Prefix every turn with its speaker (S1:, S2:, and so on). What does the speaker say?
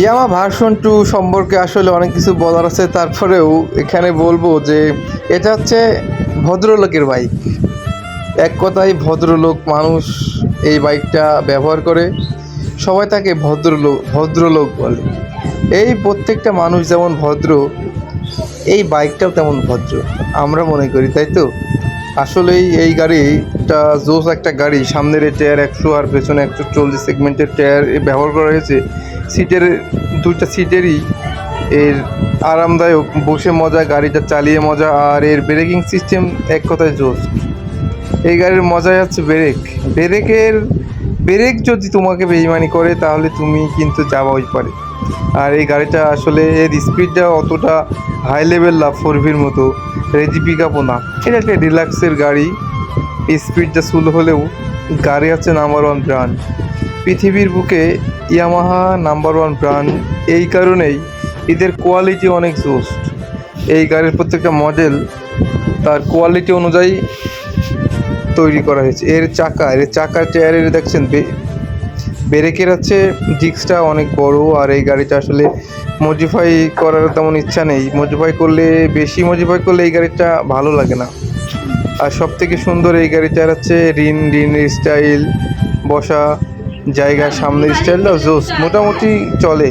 S1: ইয়ামা version two সম্পর্কে আসলে অনেক কিছু বলার আছে, তারপরেও এখানে বলব যে এটা হচ্ছে ভদ্রলোকের বাইক। এক কথায় ভদ্রলোক মানুষ এই বাইকটা ব্যবহার করে, সবাই তাকে ভদ্রলোক ভদ্রলোক বলে। এই প্রত্যেকটা মানুষ যেমন ভদ্র, এই বাইকটাও তেমন ভদ্র, আমরা মনে করি, তাই তো? আসলেই এই গাড়িটা জোস একটা গাড়ি, সামনের এই টায়ার একশো আর পেছনে একশো চল্লিশ সেগমেন্টের টায়ার ব্যবহার করা হয়েছে। সিটের দুইটা সিটেরই এর আরামদায়ক, বসে মজা, গাড়িটা চালিয়ে মজা, আর এর ব্রেকিং সিস্টেম এক কথায় জোস। এই গাড়ির মজাই হচ্ছে ব্রেক ব্রেকের ব্রেক যদি তোমাকে বেইমানি করে, তাহলে তুমি কিন্তু যাওয়া ওই পারে। আর এই গাড়িটা আসলে এর স্পিডটা অতটা হাই লেভেল না ফোর ভির মতো। রেজি পিক আপও না। এটা একটা রিল্যাক্সের গাড়ি। স্পিডটা স্লো হলেও গাড়ি হচ্ছে নাম্বার ওয়ান ব্র্যান্ড পৃথিবীর বুকে ইয়ামাহা নাম্বার ওয়ান ব্র্যান্ড এই কারণেই এদের কোয়ালিটি অনেক জোস্ট। এই গাড়ির প্রত্যেকটা মডেল তার কোয়ালিটি অনুযায়ী তৈরি করা হয়েছে। এর চাকা, এর চাকার টায়ারের দেখছেন ব্রেকের হচ্ছে ডিস্কটা অনেক বড়, আর এই গাড়িটা আসলে মডিফাই করার তেমন ইচ্ছা নেই। মডিফাই করলে, বেশি মডিফাই করলে এই গাড়িটা ভালো লাগে না। আর সব থেকে সুন্দর এই গাড়িটার হচ্ছে রিন রিন স্টাইল, বসা জায়গা সামনের স্টাইলটাও জোস, মোটামুটি চলে।